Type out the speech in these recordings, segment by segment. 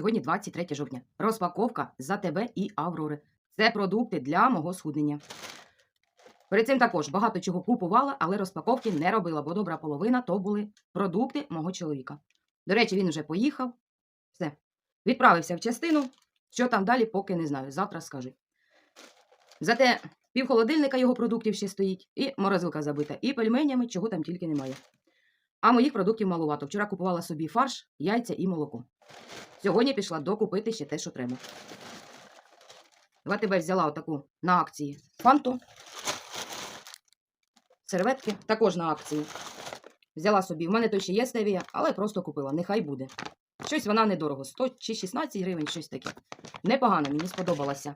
Сьогодні 23 жовтня. Розпаковка за тебе і Аврори. Це продукти для мого схуднення. Перед цим також багато чого купувала, але розпаковки не робила, бо добра половина то були продукти мого чоловіка. До речі, він вже поїхав. Все. Відправився в частину. Що там далі, поки не знаю. Завтра скажу. Зате пів холодильника його продуктів ще стоїть, і морозилка забита, і пельменями, чого там тільки немає. А моїх продуктів малувато. Вчора купувала собі фарш, яйця і молоко. Сьогодні пішла докупити ще те, що треба. В АТБ взяла отаку на акції фанту. Серветки також на акції. Взяла собі. В мене то ще є стевія, але просто купила. Нехай буде. Щось вона недорого. 100 чи 16 гривень, щось таке. Непогано, мені сподобалося.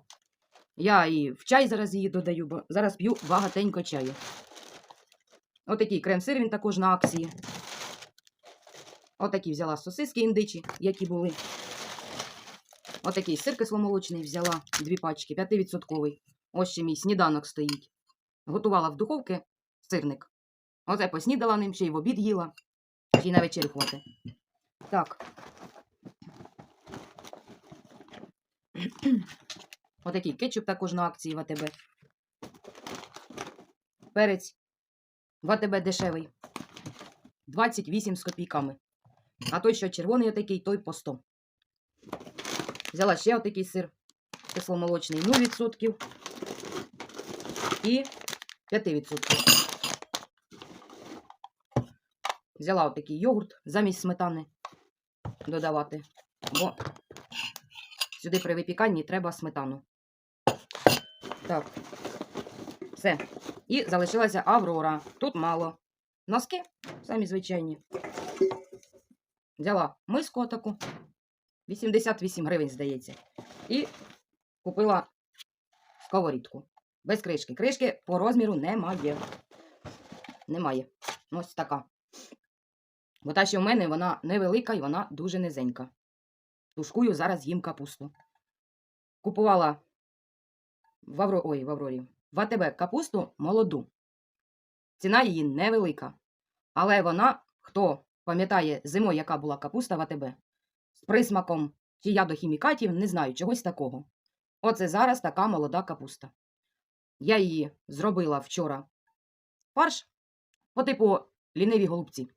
Я і в чай зараз її додаю, бо зараз п'ю багатенько чаю. Отакий крем-сир він також на акції. Отакі взяла сосиски індичі, які були. Отакий сир кисломолочний взяла, дві пачки, 5%. Ось ще мій сніданок стоїть. Готувала в духовці сирник. Оце поснідала ним, ще й в обід їла. Ще й на вечерю хватить. Так. Отакий кетчуп також на акції в АТБ. Перець в АТБ дешевий. 28 з копійками. А той, що червоний отакий, той по 100. Взяла ще отакий сир кисломолочний 0% і 5%. Взяла отакий йогурт замість сметани додавати, бо сюди при випіканні треба сметану. Так, все. І залишилася Аврора. Тут мало. Носки самі звичайні. Взяла миску таку. 88 гривень, здається. І купила сковорідку. Без кришки. Кришки по розміру немає. Немає. Ось така. Бо та, що в мене, вона невелика і вона дуже низенька. Тушкую, зараз їм капусту. Купувала в, Авро... Ой, в Аврорі. В АТБ капусту молоду. Ціна її невелика. Але вона, хто пам'ятає зимою, яка була капуста в АТБ, з присмаком чи ядохімікатів, не знаю, чогось такого. Оце зараз така молода капуста. Я її зробила вчора фарш по типу ліниві голубці.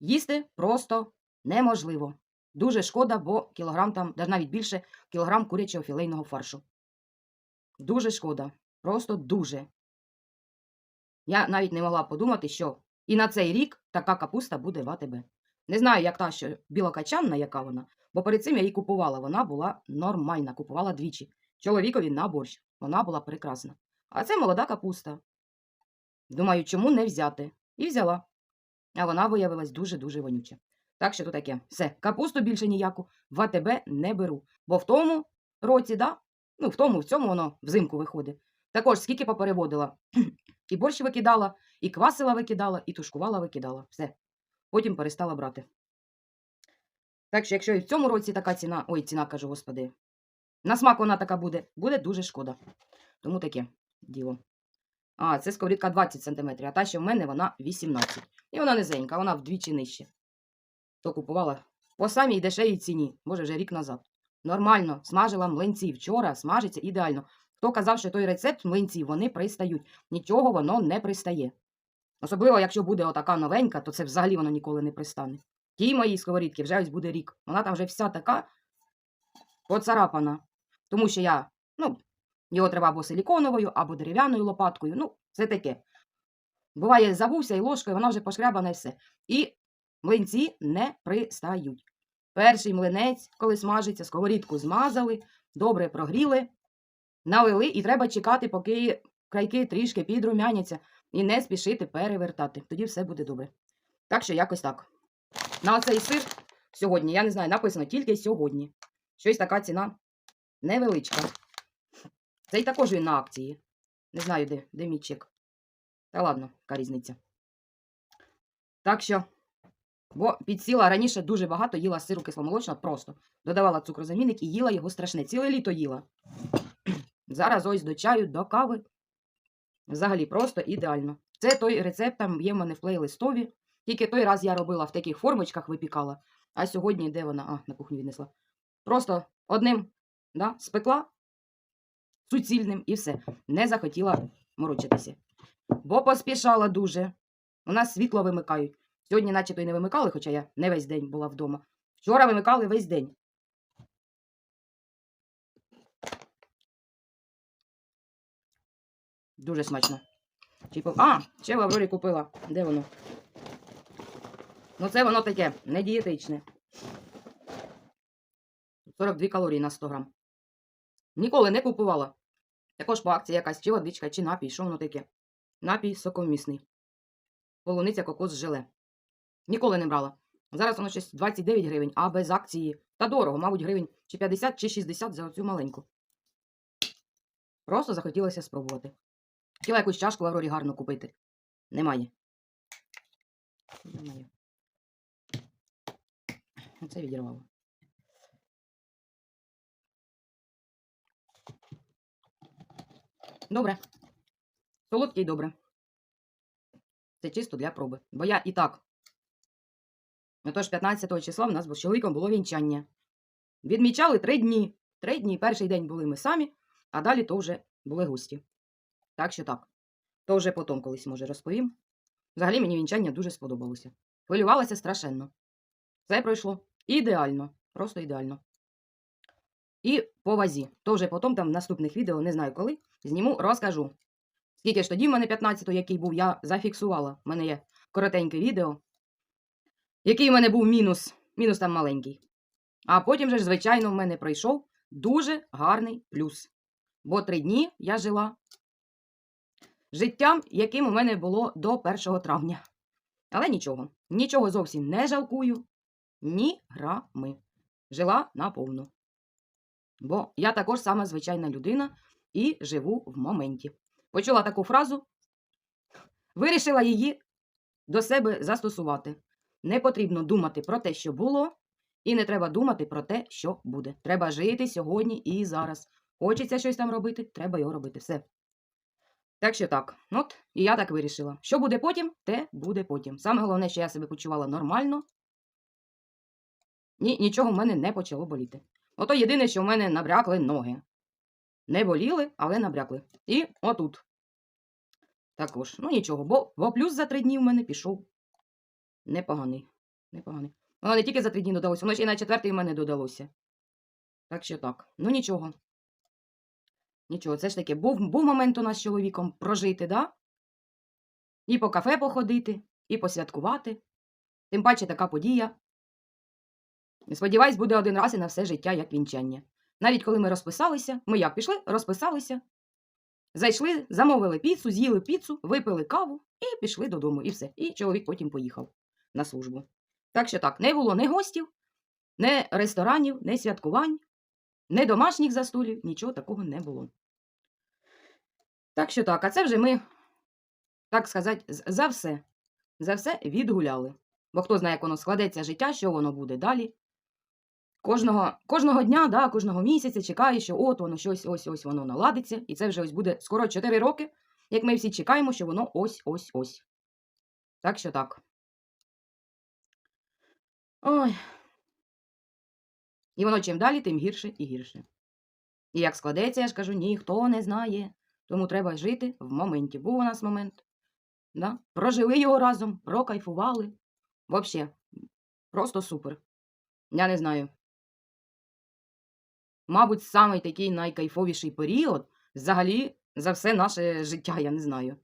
Їсти просто неможливо. Дуже шкода, бо кілограм там, навіть більше кілограм курячого філейного фаршу. Дуже шкода. Просто дуже. Я навіть не могла подумати, що і на цей рік така капуста буде в АТБ. Не знаю, як та, що білокачанна, яка вона, бо перед цим я її купувала. Вона була нормальна, купувала двічі. Чоловікові на борщ. Вона була прекрасна. А це молода капуста. Думаю, чому не взяти? І взяла. А вона виявилась дуже-дуже вонюча. Так що то таке. Все, капусту більше ніяку в АТБ не беру. Бо в тому році, да? ну в тому, в цьому воно взимку виходить. Також скільки попереводила. І борщ викидала, і квасила викидала, і тушкувала викидала. Все. Потім перестала брати. Так що, якщо і в цьому році така ціна, ой, ціна кажу, господи, на смак вона така буде, буде дуже шкода. Тому таке діло. А, це сковорідка 20 см, а та, що в мене вона 18 І вона низенька, вона вдвічі нижче. То купувала по самій дешевій ціні, може вже рік назад. Нормально, смажила млинці. Вчора смажиться ідеально. Хто казав, що той рецепт млинців, вони пристають. Нічого воно не пристає. Особливо, якщо буде отака новенька, то це взагалі воно ніколи не пристане. Тій моїй сковорідки вже ось буде рік. Вона там вже вся така поцарапана. Тому що я, ну, його треба або силіконовою, або дерев'яною лопаткою. Ну, це таке. Буває, забувся і ложкою, вона вже пошкрябана і все. І млинці не пристають. Перший млинець, коли смажиться, сковорідку змазали, добре прогріли, налили, і треба чекати, поки крайки трішки підрумяняться, і не спішити перевертати. Тоді все буде добре. Так що якось так. На оцей сир сьогодні, я не знаю, написано тільки сьогодні. Щось така ціна невеличка. Цей також він на акції. Не знаю, де, де мій чек. Та ладно, яка різниця. Так що, бо підсіла раніше дуже багато їла сиру кисломолочного просто. Додавала цукрозамінник і їла його страшне. Ціле літо їла. Зараз ось до чаю, до кави. Взагалі просто ідеально. Це той рецепт там є в мене в плейлистові. Тільки той раз я робила в таких формочках, випікала. А сьогодні де вона? А, на кухню віднесла. Просто одним да, спекла суцільним і все. Не захотіла морочитися. Бо поспішала дуже. У нас світло вимикають. Сьогодні, начебто, і не вимикали, хоча я не весь день була вдома. Вчора вимикали весь день. Дуже смачно. Чи А, ще в Аврорі купила. Де воно? Ну, це воно таке, не дієтичне. 42 калорії на 100 грам. Ніколи не купувала. Також по акції якась чи водичка, чи напій, що воно таке. Напій сокомісний. Полуниця кокос желе. Ніколи не брала. Зараз воно щось 29 гривень, а без акції. Та дорого, мабуть, гривень чи 50, чи 60 за оцю маленьку. Просто захотілося спробувати. Хотіла якусь чашку в Аврорі гарно купити. Немає. Немає. Оце відірвало. Добре. Солодкий добре. Це чисто для проби. Бо я і так. Отож, 15 числа в нас з чоловіком було вінчання. Відмічали три дні. Три дні. Перший день були ми самі, а далі то вже були гості. Так що так. То вже потім колись, може, розповім. Взагалі мені вінчання дуже сподобалося. Хвилювалася страшенно. Все пройшло ідеально. Просто ідеально. І по вазі. То вже потім там в наступних відео, не знаю коли, зніму, розкажу. Скільки ж тоді в мене 15-го, який був, я зафіксувала. У мене є коротеньке відео. Який в мене був мінус. Мінус там маленький. А потім же ж, звичайно, в мене пройшов дуже гарний плюс. Бо три дні я жила життям, яким у мене було до 1 травня. Але нічого, нічого зовсім не жалкую, ні грами. Жила наповну. Бо я також сама звичайна людина і живу в моменті. Почула таку фразу, вирішила її до себе застосувати. Не потрібно думати про те, що було, і не треба думати про те, що буде. Треба жити сьогодні і зараз. Хочеться щось там робити, треба його робити. Все. Так що так, от і я так вирішила. Що буде потім, те буде потім. Саме головне, що я себе почувала нормально. І нічого в мене не почало боліти. Ото єдине, що в мене набрякли ноги. Не боліли, але набрякли. І отут. Також. Ну нічого, бо, бо плюс за три дні в мене пішов. Непоганий. Непоганий. Воно не тільки за три дні додалося, воно ще й на четвертий в мене додалося. Так що так. Ну нічого. Нічого, це ж таки, був, був момент у нас з чоловіком прожити, да? І по кафе походити, і посвяткувати. Тим паче така подія. Сподіваюсь, буде один раз і на все життя як вінчання. Навіть коли ми розписалися, ми як пішли, розписалися, зайшли, замовили піцу, з'їли піцу, випили каву і пішли додому. І все. І чоловік потім поїхав на службу. Так що так, не було ні гостів, ні ресторанів, ні святкувань, ні домашніх застолів, нічого такого не було. Так що так, а це вже ми, так сказати, за все. За все відгуляли. Бо хто знає, як воно складеться життя, що воно буде далі. Кожного, кожного дня, да, кожного місяця чекає, що от воно щось ось ось воно наладиться. І це вже ось буде скоро 4 роки, як ми всі чекаємо, що воно ось ось ось. Так що так. Ой. І воно чим далі, тим гірше і гірше. І як складеться, я ж кажу, ніхто не знає. Тому треба жити в моменті. Був у нас момент. Да? Прожили його разом, прокайфували. Взагалі, просто супер. Я не знаю. Мабуть, самий такий найкайфовіший період взагалі за все наше життя, я не знаю.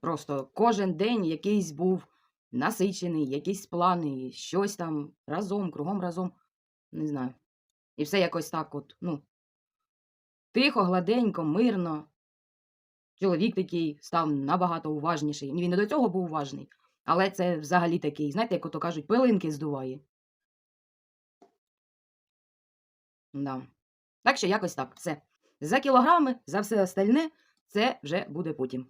Просто кожен день якийсь був насичений, якісь плани, щось там разом, кругом разом. Не знаю. І все якось так от, ну. Тихо, гладенько, мирно. Чоловік такий став набагато уважніший. Він і до цього був уважний, але це взагалі такий, знаєте, як ото кажуть, пилинки здуває. Да. Так що якось так. Все. За кілограми, за все остальне, це вже буде потім.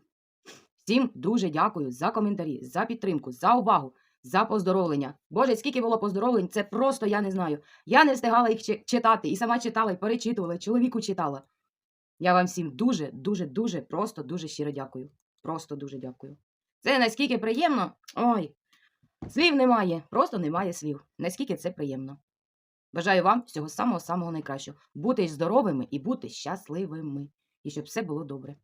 Всім дуже дякую за коментарі, за підтримку, за увагу, за поздоровлення. Боже, скільки було поздоровлень, це просто я не знаю. Я не встигала їх читати, і сама читала, і перечитувала, і чоловіку читала. Я вам всім дуже, дуже, дуже, просто дуже щиро дякую. Просто дуже дякую. Це наскільки приємно. Ой. Слів немає, просто немає слів. Наскільки це приємно. Бажаю вам всього самого самого найкращого. Бути здоровими і бути щасливими. І щоб все було добре.